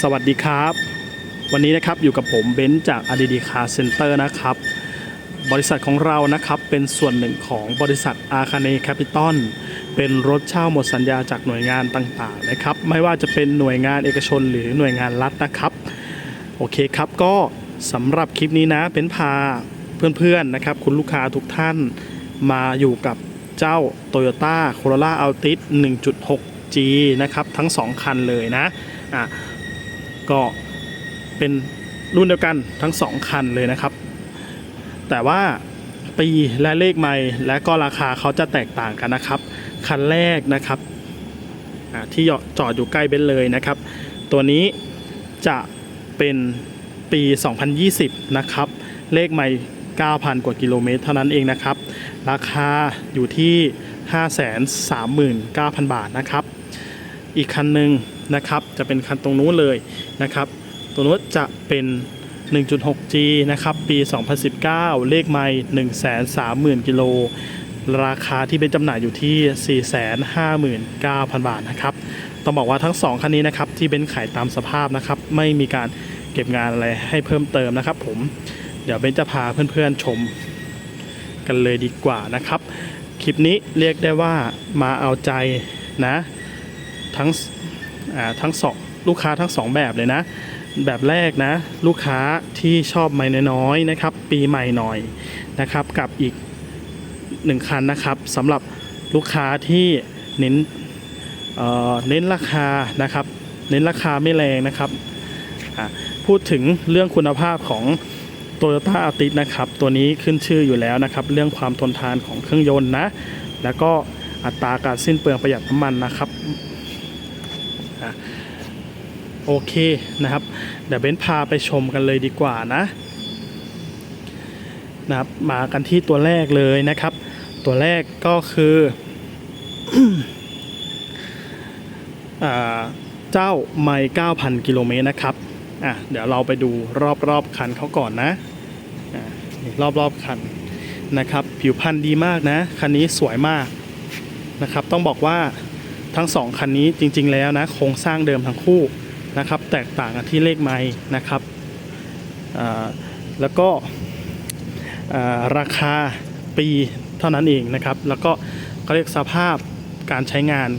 สวัสดีครับ วันนี้นะครับอยู่กับผมเบนซ์จาก RDD Car Center นะครับ บริษัทของเรานะครับเป็นส่วนหนึ่งของบริษัทอาคาเนแคปิตอลเป็นรถเช่าหมดสัญญาจากหน่วยงานต่างๆนะครับ ไม่ว่าจะเป็นหน่วยงานเอกชนหรือหน่วยงานรัฐนะครับ โอเคครับก็สำหรับคลิปนี้นะเป็นพาเพื่อนๆนะครับ คุณลูกค้าทุกท่านมาอยู่กับเจ้า Toyota Corolla Altis 1.6G นะครับทั้ง 2 คันเลยนะอะ ก็เป็นรุ่นเดียวกันทั้ง 2 คันเลยนะครับ แต่ว่าปีและเลขไม่และก็ราคาเขาจะแตกต่างกันนะครับ คันแรกนะครับที่จอดอยู่ใกล้เบนเลยนะครับ ตัวนี้จะเป็นปี 2020 นะครับ เลขไม่ 9,000 กว่ากิโลเมตรเท่านั้นเองนะครับ ราคาอยู่ที่ 539,000 บาทนะครับ อีกคันหนึ่ง นะครับ จะเป็นคันตรงนู้นเลยนะครับ ตัวนู้นจะเป็น 1.6G นะครับ ปี 2019 เลขไม่130,000 กิโล ราคาที่เป็นจำหน่ายอยู่ที่ 459,000 บาทนะครับ ต้องบอกว่าทั้ง 2 คันนี้นะครับ ที่เป็นขายตามสภาพนะครับ ไม่มีการเก็บงานอะไรให้เพิ่มเติมนะครับ ผม เดี๋ยวเบนจะพาเพื่อนๆชมกันเลยดีกว่านะครับ คลิปนี้เรียกได้ว่ามาเอาใจนะ ทั้ง ทั้งสองลูกค้าทั้งสองแบบเลยนะ แบบแรกนะ ลูกค้าที่ชอบไม่น้อยๆนะครับ ปีใหม่หน่อยนะครับ กับอีกหนึ่งคันนะครับสำหรับลูกค้าที่เน้นเเน้นราคานะครับ เน้นราคาไม่แรงนะครับ พูดถึงเรื่องคุณภาพของโตโยต้าอาติสนะครับ ตัวนี้ขึ้นชื่ออยู่แล้วนะครับ เรื่องความทนทานของเครื่องยนต์นะ แล้วก็อัตราการสิ้นเปลืองประหยัดน้ำมันนะครับ โอเคนะครับ เดี๋ยวเบนซ์พาไปชมกันเลยดีกว่านะนะครับมากันที่ตัวแรกเลยนะครับ ตัวแรกก็คืออเจ้าไมล์9,000 กิโลเมตรนะครับอะเดี๋ยวเราไปดูรอบๆคันเขาก่อนนะอะนี่รอบๆคันนะครับ ผิวพรรณดีมากนะ คันนี้สวยมากนะครับ ต้องบอกว่า ทั้งสองคันนี้จริง ๆ แล้วนะโครงสร้างเดิมทั้งคู่นะครับ แตกต่างกันที่เลขไม้นะครับแล้วก็ราคาปีเท่านั้นเองนะครับ แล้วก็เขาเรียกสภาพการใช้งาน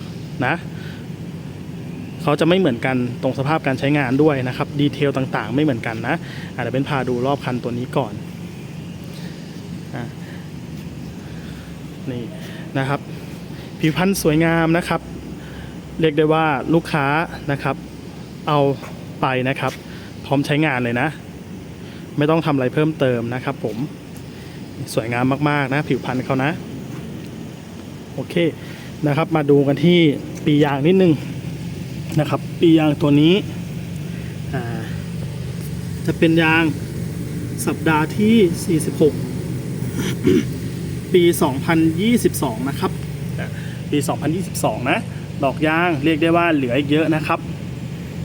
นะเขาจะไม่เหมือนกันตรงสภาพการใช้งานด้วยนะครับดีเทลต่างๆ ไม่เหมือนกันนะอะเดี๋ยวเป็นพาดูรอบคันตัวนี้ก่อนอนี่นะครับ ผิวพรรณสวยงามนะครับ เรียกได้ว่าลูกค้านะครับ เอาไปนะครับ พร้อมใช้งานเลยนะ ไม่ต้องทำอะไรเพิ่มเติมนะครับ ผมสวยงามมากๆนะ ผิวพรรณเขานะ โอเคนะครับ มาดูกันที่ปียางนิดนึงนะครับ ปียางตัวนี้จะเป็นยางสัปดาห์ที่ 46 ปี 2022 นะครับอะปี 2022 นะ ดอกยางเรียกได้ว่าเหลืออีกเยอะนะครับ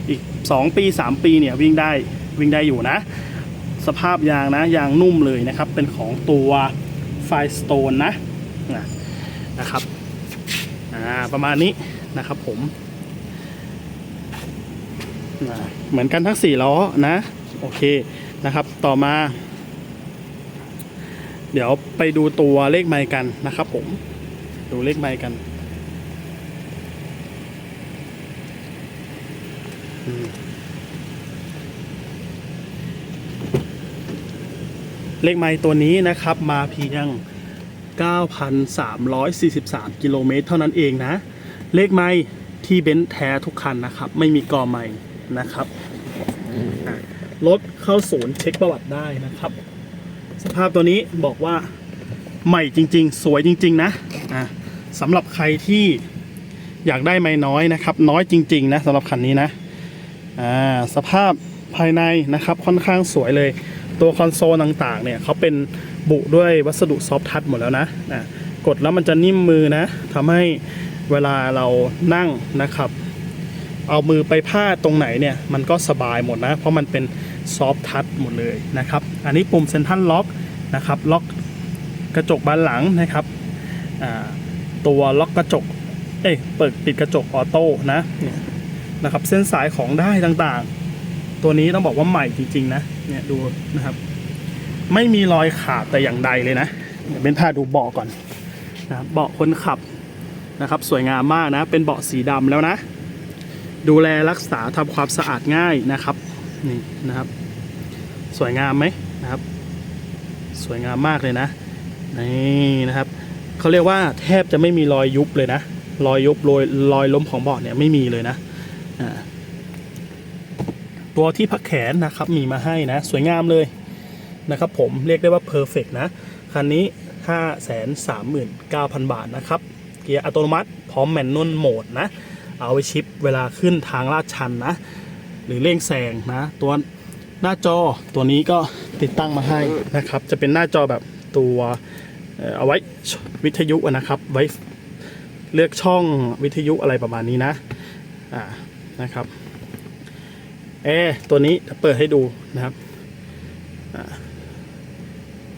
อีก 2 ปี 3 ปีเนี่ยวิ่งได้วิ่งได้อยู่นะ สภาพยางนะยางนุ่มเลยนะครับ เป็นของตัวไฟสโตนนะนะครับอ่าประมาณนี้นะครับผมเหมือนกันทั้ง 4 ล้อนะ โอเคนะครับ ต่อมา เดี๋ยวไปดูตัวเลขไมค์กันนะครับผม ดูเลขไมค์กันอืม เลขไมค์ตัวนี้นะครับมาเพียง 9,343 กิโลเมตรเท่านั้นเองนะ เลขไมค์ที่เบนซ์แท้ทุกคันนะครับ ไม่มีกอไมค์นะครับรถเข้าศูนย์เช็คประวัติได้นะครับ สภาพตัวนี้บอกว่าใหม่จริง ๆ สวยจริง ๆ นะอะสำหรับใครที่อยากได้ไม่น้อยนะครับ น้อยจริง ๆ นะสำหรับคันนี้นะ อ่าสภาพภายในนะครับค่อนข้างสวยเลย ตัวคอนโซลต่างๆเนี่ยเขาเป็นบุด้วยวัสดุซอฟทัชหมดแล้วนะอะกดแล้วมันจะนิ่มมือนะทำให้เวลาเรานั่งนะครับ เอามือไปพาดตรงไหนเนี่ยมันก็สบายหมดนะ เพราะมันเป็นซอฟทัชหมดเลยนะครับ อันนี้ปุ่มเซนทัลล็อกนะครับล็อกกระจกบานหลังนะครับตัวล็อกกระจก เอ้ยเปิดปิดกระจกออโต้นะ นะครับ เส้นสายของได้ต่างๆ ตัวนี้ต้องบอกว่าใหม่จริงๆนะเนี่ยดูนะครับ ไม่มีรอยขาดแต่อย่างใดเลยนะเดี๋ยวเป็นพาดูเบาะก่อนนะเบาะคนขับนะครับ สวยงามมากนะ เป็นเบาะสีดำแล้วนะ ดูแลรักษาทำความสะอาดง่ายนะครับนี่นะครับ สวยงามไหมนะครับ สวยงามมากเลยนะนี่นะครับเขาเรียกว่าแทบจะไม่มีรอยยุบเลยนะ รอยยุบรอยรอยล้มของเบาะเนี่ยไม่มีเลยนะ ตัวที่พักแขนนะครับมีมาให้นะ สวยงามเลยนะครับผมเรียกได้ว่าเพอร์เฟกนะ คันนี้ 539,000 บาทนะครับ เกียร์อัตโนมัติ พร้อมแมนนวลโหมดนะ เอาไว้ชิปเวลาขึ้นทางลาดชันนะ หรือเร่งแซงนะ ตัวหน้าจอตัวนี้ก็ติดตั้งมาให้นะครับ จะเป็นหน้าจอแบบตัวเอาไว้วิทยุนะครับ ไว้เลือกช่องวิทยุอะไรประมาณนี้นะ อ่า นะครับแอร์ตัวนี้เปิดให้ดูนะครับ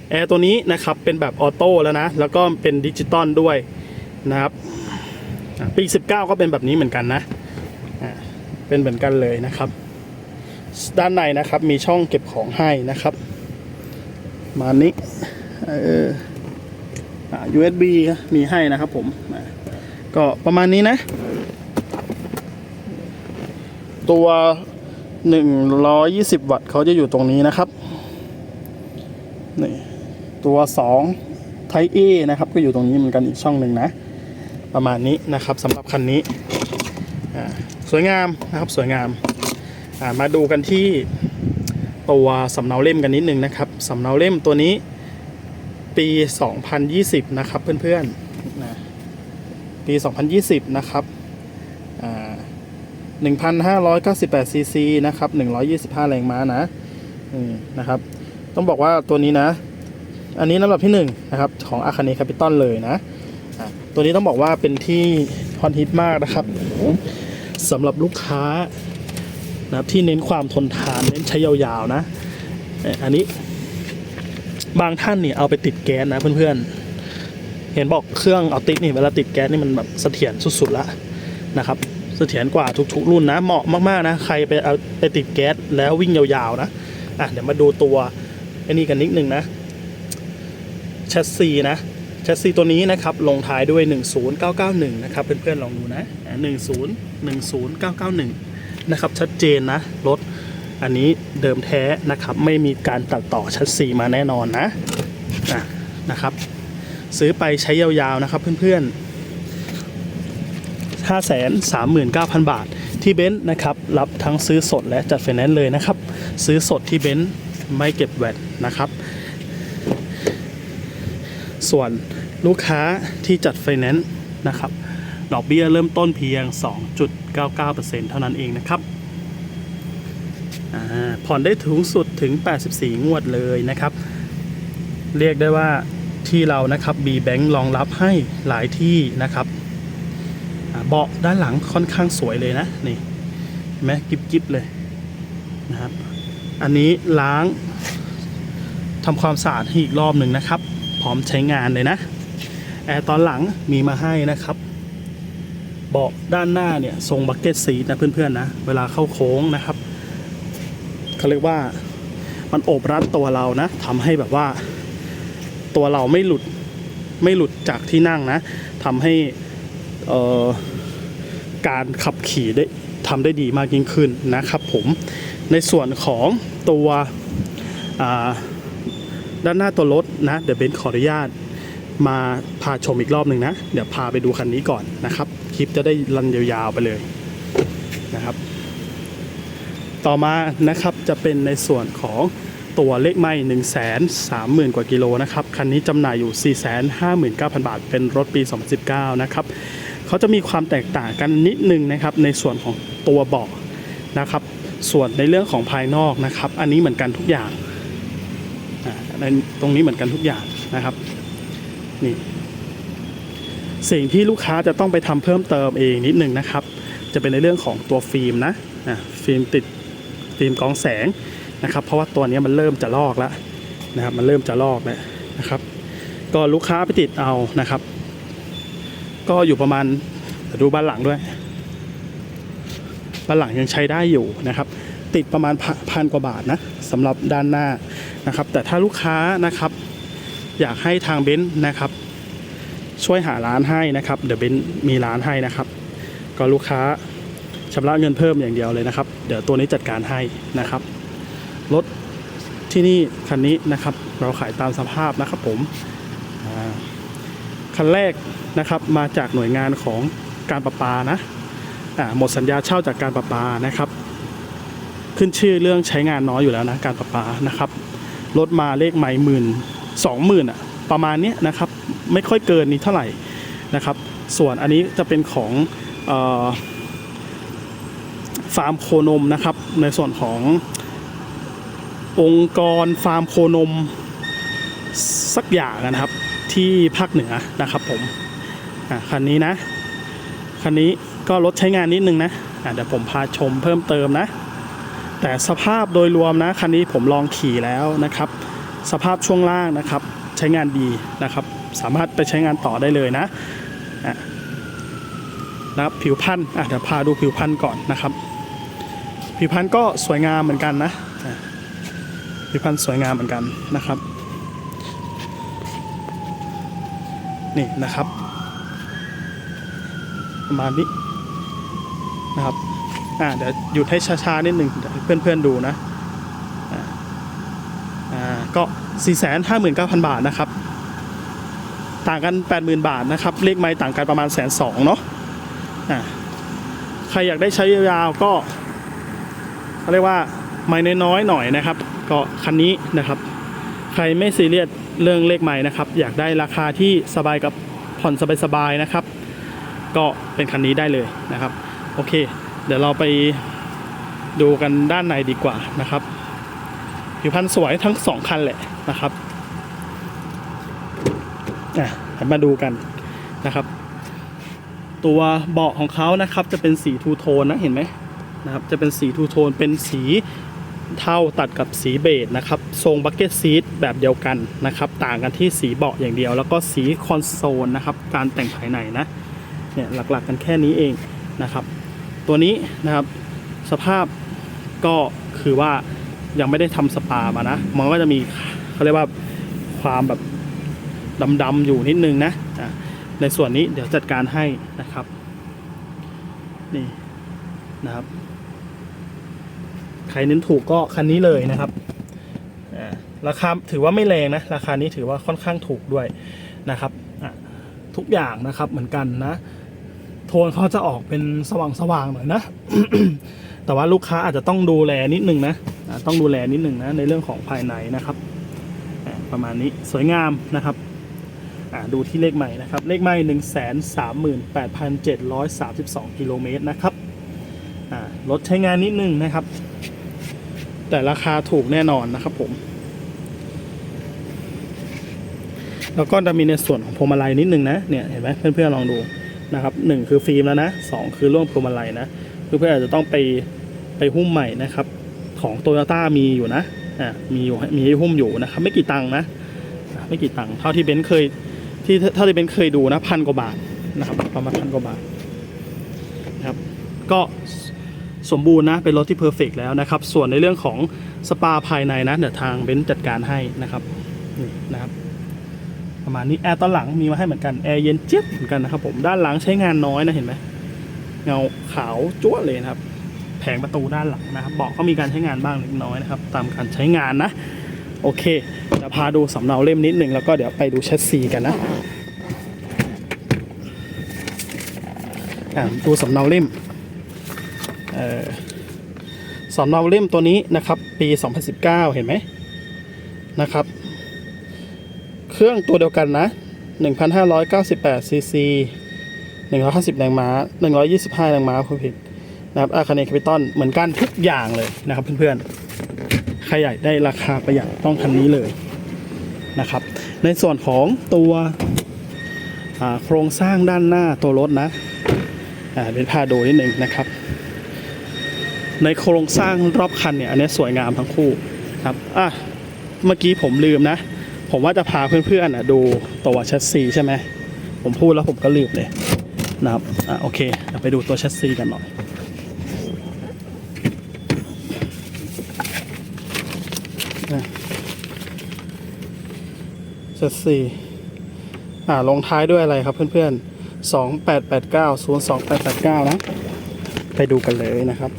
แอร์ตัวนี้นะครับเป็นแบบออโต้แล้วนะ แล้วก็เป็นดิจิตอลด้วยนะครับปี 19 ก็เป็นแบบนี้เหมือนกันนะเป็นเหมือนกันเลยนะครับ ด้านในนะครับมีช่องเก็บของให้นะครับ มานี้เอออ่า USB มีให้นะครับผมก็ประมาณนี้นะ ตัว 120 วัตต์เขาจะอยู่ตรงนี้นะครับนี่ตัว2 Type A นะครับ ก็อยู่ตรงนี้เหมือนกันอีกช่องหนึ่งนะ ประมาณนี้นะครับสำหรับคันนี้อ่าสวยงามนะครับสวยงามอ่ามาดูกันที่ตัวสำเนาเล่มกันนิดนึงนะครับสำเนาเล่มตัวนี้ปี 2020 นะครับเพื่อนๆนะปี 2020 นะครับ อ่า 1,598ซีซีนะครับ125 แรงม้านะนะครับ ต้องบอกว่าตัวนี้นะ อันนี้ลำดับที่1นะครับของอาคาเนคาปิตอลเลยนะ ตัวนี้ต้องบอกว่าเป็นที่ฮอตฮิตมากนะครับสำหรับลูกค้านะครับที่เน้นความทนทานเน้นใช้ยาวๆนะ อันนี้บางท่านเนี่ยเอาไปติดแก๊สนะเพื่อนๆ เห็นบอกเครื่องเอาติดนี่เวลาติดแก๊สนี่มันแบบเสถียรสุดๆละนะครับ สถียรกว่าทุกๆ รุ่นนะ เหมาะมากๆนะ ใครไปเอาไปติดแก๊สแล้ววิ่งยาวๆนะ อะเดี๋ยวมาดูตัวไอ้นี่กันนิดนึงนะแชสซีนะแชสซีตัวนี้นะครับลงท้ายด้วย 10991 นะครับเพื่อนๆลองดูนะอะ10 10991 นะครับชัดเจนนะรถอันนี้เดิมแท้นะครับไม่มีการตัดต่อชัดซีมาแน่นอนนะอะนะครับ ซื้อไปใช้ยาวๆนะครับเพื่อนๆ 5 3 9 0 0 0 บาท ที่เบนซ์นะครับรับทั้งซื้อสดและจัดไฟแนนซ์เลยนะครับ ซื้อสดที่เบนซ์ไม่เก็บแวตนะครับ ส่วนลูกค้าที่จัดไฟแนนซ์นะครับดอกเบี้ยเริ่มต้นเพียง 2.99%เท่านั้นเองนะครับผ่อนได้ถึงสุดถึง 84 งวดเลยนะครับ เรียกได้ว่าที่เรานะครับ B Bank รองรับให้หลายที่นะครับ เบาะด้านหลังค่อนข้างสวยเลยนะนี่เห็นไหมกิบกิบเลยนะครับ อันนี้ล้างทำความสะอาดให้อีกรอบหนึ่งนะครับ พร้อมใช้งานเลยนะแอร์ตอนหลังมีมาให้นะครับเบาะด้านหน้าเนี่ยทรงบักเก็ตซีทนะเพื่อนๆนะ เวลาเข้าโค้งนะครับเขาเรียกว่ามันโอบรัดตัวเรานะทำให้แบบว่า ตัวเราไม่หลุดไม่หลุดจากที่นั่งนะทำให้เอ่อ การขับขี่ได้ทำได้ดีมากยิ่งขึ้นนะครับผมในส่วนของตัวด้านหน้าตัวรถนะเดี๋ยวเบนขออนุญาตมาพาชมอีกรอบหนึ่งนะ เดี๋ยวพาไปดูคันนี้ก่อนนะครับ คลิปจะได้รันยาวๆไปเลยนะครับ ต่อมานะครับจะเป็นในส่วนของตัวเลขไม่ 1 3 0 0 0 0 กว่ากิโลนะครับ คันนี้จำหน่ายอยู่ 459,000 บาท เป็นรถปี 2019 นะครับ เขาจะมีความแตกต่างกันนิดนึงนะครับในส่วนของตัวเบาะนะครับ ส่วนในเรื่องของภายนอกนะครับ อันนี้เหมือนกันทุกอย่างในตรงนี้เหมือนกันทุกอย่างนะครับนี่สิ่งที่ลูกค้าจะต้องไปทำเพิ่มเติมเองนิดนึงนะครับ จะเป็นในเรื่องของตัวฟิล์มนะอะฟิล์มติดฟิล์มกองแสงนะครับ เพราะว่าตัวนี้มันเริ่มจะลอกแล้วนะครับ มันเริ่มจะลอกแล้วนะครับ ก็ลูกค้าไปติดเอานะครับ ก็อยู่ประมาณดูบ้านหลังด้วยบันหลังยังใช้ได้อยู่นะครับ ติดประมาณพันพันกว่าบาทนะสำหรับด้านหน้านะครับ แต่ถ้าลูกค้านะครับ อยากให้ทางเบนซ์นะครับ ช่วยหาร้านให้นะครับ เดี๋ยวเบนซ์มีร้านให้นะครับ ก็ลูกค้าชำระเงินเพิ่มอย่างเดียวเลยนะครับ เดี๋ยวตัวนี้จัดการให้นะครับรถที่นี่คันนี้นะครับ เราขายตามสภาพนะครับผม คันแรกนะครับมาจากหน่วยงานของการประปานะหมดสัญญาเช่าจากการประปานะครับ ขึ้นชื่อเรื่องใช้งานน้อยอยู่แล้วนะการประปานะครับรถมาเลขไม่หมื่นสองหมื่นอะประมาณนี้นะครับไม่ค่อยเกินนี้เท่าไหร่นะครับ ส่วนอันนี้จะเป็นของออฟาร์มโคนมนะครับ ในส่วนขององค์กรฟาร์มโคนมสักอย่างนะครับ ที่ภาคเหนือนะครับผมคันนี้นะ คันนี้ก็รถใช้งานนิดนึงนะะเดี๋ยวผมพาชมเพิ่มเติมนะ แต่สภาพโดยรวมนะ คันนี้ผมลองขี่แล้วนะครับ สภาพช่วงล่างนะครับ ใช้งานดีนะครับ สามารถไปใช้งานต่อได้เลยนะนะครับผิวพันธุ์อะเดี๋ยวพาดูผิวพันธุ์ก่อนนะครับ ผิวพันธุ์ก็สวยงามเหมือนกันนะอะผิวพันธุ์สวยงามเหมือนกันนะครับ นี่นะครับ ประมาณนี้นะครับอ่าเดี๋ยวหยุดให้ช้าๆนิดหนึ่งเพื่อนๆดูนะอ่าอ่าก็ 4 5 9 0 0 0 บาทนะครับ ต่างกัน 80,000 บาทนะครับ เลขไม้ต่างกันประมาณแสนสองเนาะอ่าใครอยากได้ใช้ยาวๆก็เขาเรียกว่าไม้น้อยๆหน่อยนะครับ ก็คันนี้นะครับ ใครไม่ซีเรียส เรื่องเลขไม้นะครับ อยากได้ราคาที่สบายกับผ่อนสบายๆนะครับ ก็เป็นคันนี้ได้เลยนะครับ โอเค เดี๋ยวเราไปดูกันด้านในดีกว่านะครับผิวพรรณสวยทั้งสองคันแหละนะครับอะหันมาดูกันนะครับ ตัวเบาะของเขานะครับจะเป็นสีทูโทนนะเห็นไหมนะครับ จะเป็นสีทูโทนเป็นสี เท่าตัดกับสีเบจนะครับ ทรงบักเก็ตซีทแบบเดียวกันนะครับ ต่างกันที่สีเบาะอย่างเดียว แล้วก็สีคอนโซลนะครับ การแต่งภายในนะ เนี่ยหลักๆกันแค่นี้เองนะครับ ตัวนี้นะครับสภาพก็คือว่ายังไม่ได้ทำสปามานะ มันก็จะมีเขาเรียกว่าความแบบดำๆอยู่นิดนึงนะในส่วนนี้เดี๋ยวจัดการให้นะครับ นี่นะครับ ใครเน้นถูกก็คันนี้เลยนะครับราคาถือว่าไม่แรงนะ ราคานี้ถือว่าค่อนข้างถูกด้วยนะครับทุกอย่างนะครับเหมือนกันนะ โทนเขาจะออกเป็นสว่างๆหน่อยนะ แต่ว่าลูกค้าอาจจะต้องดูแลนิดนึงนะต้องดูแลนิดนึงนะในเรื่องของภายในนะครับประมาณนี้สวยงามนะครับดูที่เลขใหม่นะครับ เลขใหม่หนึ่งแสนสามหมื่นแปดพันเจ็ดร้อยสามสิบสองกิโลเมตรนะครับรถใช้งานนิดนึงนะครับ แต่ราคาถูกแน่นอนนะครับผม แล้วก็จะมีในส่วนของพวงมาลัยนิดนึงนะเนี่ยเห็นไหมเพื่อนๆลองดูนะครับหนึ่งคือฟิล์มแล้วนะสองคือร่วงพวงมาลัยนะเพื่อนๆอาจจะต้องไปไปหุ้มใหม่นะครับ ของโตโยต้ามีอยู่นะอ่ามีอยู่มีให้หุ้มอยู่นะครับ ไม่กี่ตังค์นะไม่กี่ตังค์เท่าที่เบนซ์เคยที่เท่าที่เบนซ์เคยดูนะพันกว่าบาทนะครับประมาณพันกว่าบาทนะครับก็ สมบูรณ์นะ เป็นรถที่เพอร์เฟกแล้วนะครับ ส่วนในเรื่องของสปาภายในนะเดี๋ยวทางเบนซ์จัดการให้นะครับนี่นะครับประมาณนี้แอร์ตอนหลังมีมาให้เหมือนกันแอร์เย็นเจี๊ยบเหมือนกันนะครับผมด้านหลังใช้งานน้อยนะเห็นไหมเงาขาวจ้วเลยนะครับ แผงประตูด้านหลังนะครับเบาะก็มีการใช้งานบ้างเล็กน้อยนะครับ ตามการใช้งานนะ โอเคจะพาดูสำเนาเล่มนิดหนึ่งแล้วก็เดี๋ยวไปดูแชสซีกันนะดูสำเนาเล่ม สำเนาเล่มตัวนี้นะครับ ปี 2019 เห็นไหมนะครับ เครื่องตัวเดียวกันนะ 1,598ซีซี150แรงม้า 125แรงม้าผู้ผิดนะครับอาคาเนคาปิตอนเหมือนกันทุกอย่างเลยนะครับเพื่อนๆ ใครอยากได้ราคาประหยัดต้องคันนี้เลยนะครับ ในส่วนของตัวโครงสร้างด้านหน้าตัวรถนะเป็นพาดูนิดหนึ่งนะครับ ในโครงสร้างรอบคันเนี่ยอันนี้สวยงามทั้งคู่ครับอะเมื่อกี้ผมลืมนะ ผมว่าจะพาเพื่อนๆอะดูตัวแชสซีใช่ไหมผมพูดแล้วผมก็ลืมเลยนะครับอะโอเคไปดูตัวแชสซีกันหน่อยแชสซีอ่าลงท้ายด้วยอะไรครับเพื่อนๆ 2889 02889 นะ ไปดูกันเลยนะครับ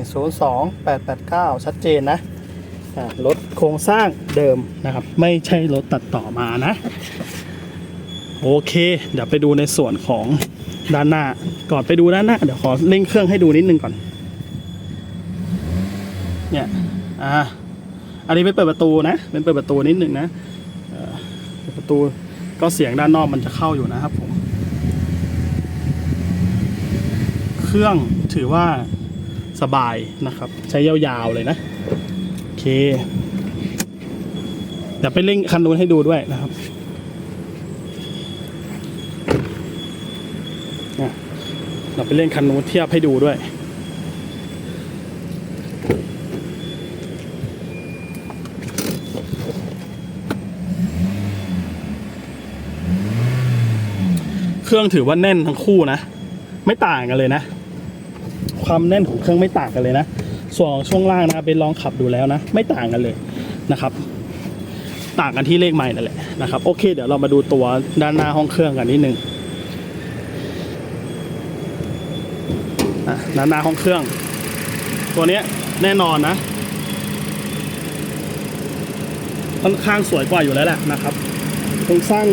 นี่ศูนย์สองแปดแปดเก้าชัดเจนนะรถโครงสร้างเดิมนะครับ ไม่ใช่รถตัดต่อมานะ โอเค เดี๋ยวไปดูในส่วนของด้านหน้า ก่อนไปดูด้านหน้า เดี๋ยวขอเร่งเครื่องให้ดูนิดนึงก่อน เนี่ย อ่า อันนี้เป็นเปิดประตูนะ เป็นเปิดประตูนิดนึงนะเอ่อเปิดประตูก็เสียงด้านนอกมันจะเข้าอยู่นะครับผม เครื่องถือว่า สบายนะครับ ใช้ยาวๆเลยนะ โอเค เดี๋ยวไปเร่งคันนู้นให้ดูด้วยนะครับเราไปเล่นคันนู้นเทียบให้ดูด้วย เครื่องถือว่าแน่นทั้งคู่นะ ไม่ต่างกันเลยนะ ความแน่นของเครื่องไม่ต่างกันเลยนะ ส่วนของช่วงล่างนะเป็นลองขับดูแล้วนะ ไม่ต่างกันเลยนะครับ ต่างกันที่เลขใหม่นั่นแหละนะครับโอเค เดี๋ยวเรามาดูตัวด้านหน้าห้องเครื่องกันนิดนึงอะด้านหน้าห้องเครื่อง ตัวเนี้ยแน่นอนนะค่อนข้างสวยกว่าอยู่แล้วแหละนะครับโครงสร้าง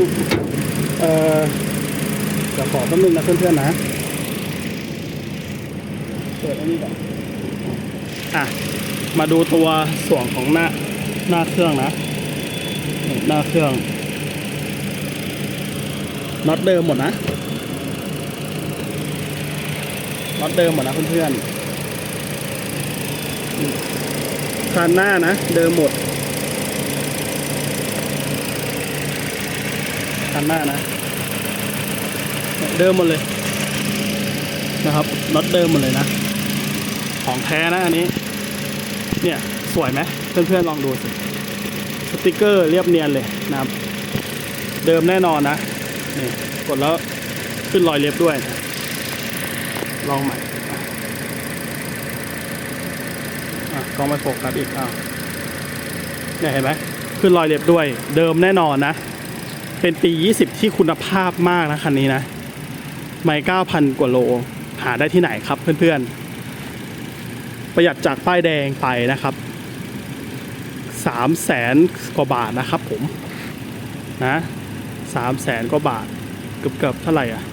เอ่อเดี๋ยวขอแป๊บนึงนะเพื่อนๆนะ ปิดอันนี้ก่อนอะมาดูตัวส่วนของหน้าหน้าเครื่องนะ หน้าเครื่องน็อตเดิมหมดนะน็อตเดิมหมดนะเพื่อนๆคันหน้านะ เดิมหมดคันหน้านะ เดิมหมดเลยนะครับน็อตเดิมหมดเลยนะ ของแท้นะอันนี้ เนี่ยสวยไหมเพื่อนๆลองดูสิสติกเกอร์เรียบเนียนเลยนะครับ เดิมแน่นอนนะนี่กดแล้วขึ้นรอยเล็บด้วยนะลองใหม่กล้องไม่โฟกัสอีกอ้าวเนี่ยเห็นไหมขึ้นรอยเล็บด้วย เดิมแน่นอนนะ เป็นปี 20 ที่คุณภาพมากนะคันนี้นะ ไม่9,000 กว่าโล หาได้ที่ไหนครับเพื่อนๆ ประหยัดจากป้ายแดงไปนะครับสามแสนกว่าบาทนะครับผมนะสามแสนกว่าบาทเกือบเกือบเท่าไหร่อะ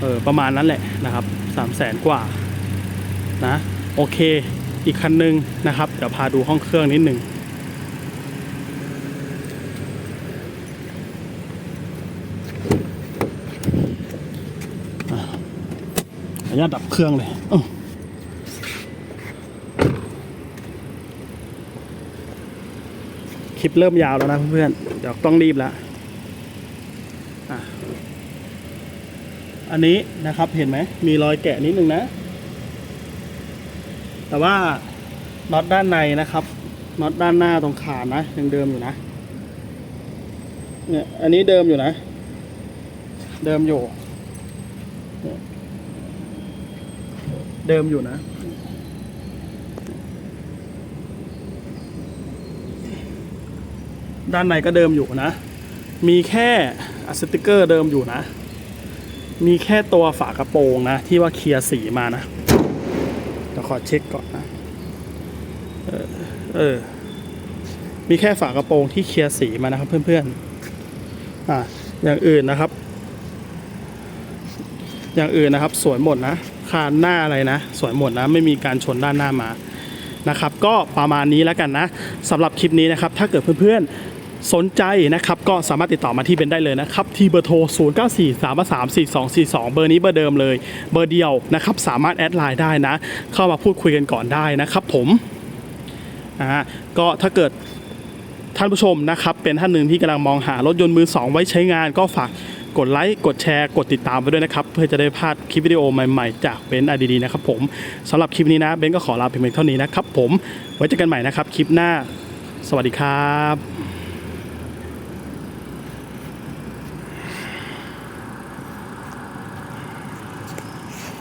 เออประมาณนั้นแหละนะครับสามแสนกว่านะโอเคอีกคันหนึ่งนะครับเดี๋ยวพาดูห้องเครื่องนิดหนึ่งอะขออนุญาตดับเครื่องเลยอื้อ คลิปเริ่มยาวแล้วนะเพื่อนๆเดี๋ยวต้องรีบแล้วอันนี้นะครับเห็นไหมมีรอยแกะนิดนึงนะ แต่ว่าน็อตด้านในนะครับน็อตด้านหน้าตรงขานะยังเดิมอยู่นะเนี่ยอันนี้เดิมอยู่นะ เดิมอยู่ เดิมอยู่นะ ด้านในก็เดิมอยู่นะ มีแค่อะสติกเกอร์เดิมอยู่นะ มีแค่ตัวฝากระโปรงนะ ที่ว่าเคลียร์สีมานะเดี๋ยวขอเช็คก่อนนะ เออเออ มีแค่ฝากระโปรงที่เคลียร์สีมานะครับ เพื่อนๆ อะอย่างอื่นนะครับ อย่างอื่นนะครับ สวยหมดนะ คานหน้าอะไรนะ สวยหมดนะ ไม่มีการชนด้านหน้ามานะครับก็ประมาณนี้แล้วกันนะสำหรับคลิปนี้นะครับ ถ้าเกิดเพื่อนๆ สนใจนะครับก็สามารถติดต่อมาที่เบนได้เลยนะครับ ที่เบอร์โทร 0 9 4 3 3 4 2 4 2 เบอร์นี้เบอร์เดิมเลย เบอร์เดียวนะครับสามารถแอดไลน์ได้นะ เข้ามาพูดคุยกันก่อนได้นะครับผมอ่าก็ถ้าเกิดท่านผู้ชมนะครับ เป็นท่านหนึ่งที่กำลังมองหารถยนต์มือ 2 ไว้ใช้งานก็ฝากกดไลค์ กดแชร์ กดติดตามไปด้วยนะครับ เพื่อจะได้พลาดคลิปวิดีโอใหม่ๆ จากเบนซ์อดีนะครับผมสำหรับคลิปนี้นะเบนซ์ก็ขอลาเพียงเท่านี้นะครับผมไว้เจอกันใหม่นะครับคลิปหน้า สวัสดีครับ